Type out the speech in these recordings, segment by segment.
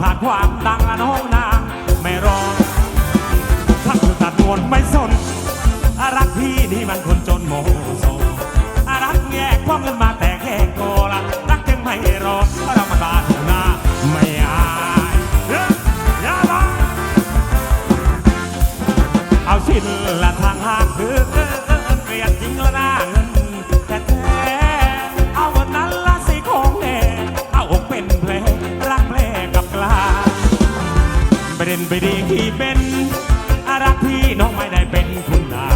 ผ่านความดังอน้องนาง ไม่รอทั้งสุดตัดนวลไม่สนรักพี่นี่มันคนจนโมโสรักแยกความเงินมาแต่แค่โกละรักจึงไม่รอเรามาบาดหน้าไม่อายอย่าบ้าเอาสิ้นละทางหากคือ เด็นไปดีที่เป็นอารักพี่น้องไม่ได้เป็นคุณนา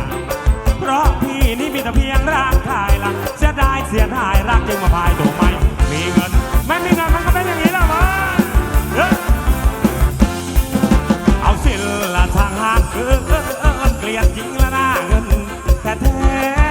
เพราะพี่นี่มีแต่เพียงร่างกายละเสียดายเสียดายรักจึงมาพายตัวไม่มีเงิน ไม่มีเงินมันก็เป็นอย่างนี้แล้วมั้งเอ้าสิละทางหากเกินเกลียดจริงละหน้าเงินแต่แท้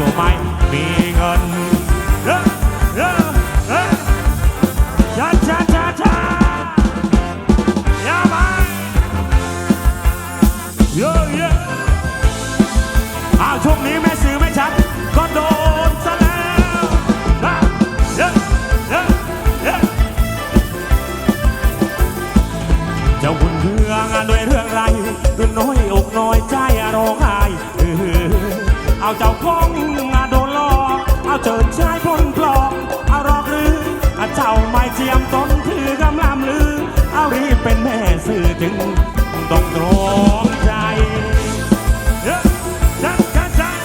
จึงมาไม่มีเงินเออเออเออช้าช้าช้าช้า Yeah, man. Yo, yeah. อ้าวช่วงนี้แม่สื่อไม่ชัด ก็โดนซะแล้วอะเยอะเยอะเยอะเจ้าบุญเรื่องด้วยเรื่องไรเรื่องน้อยน้อย ดชายพ้นปลอกเอารอกหรือเอาเจ้าไม่เจียมต้นถือกำลำลือ เอารีบเป็นแม่สื่อถึงต้องตรอมใจเอ๊ะจัดจัดจัด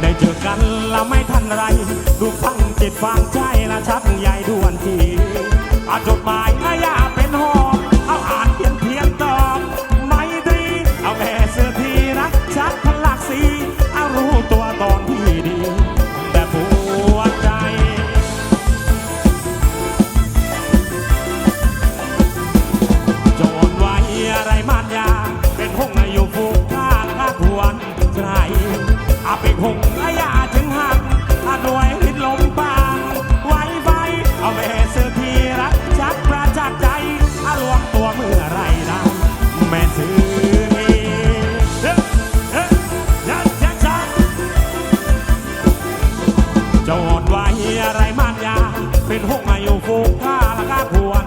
ได้เจอกันละไม่ทันไร ดูฟังจิตฟังใจละชักใหญ่ด่วนทีอาจดหมาย โดไว้อะไรมันยา เป็นหงอายุฟูกข้าละข้าควร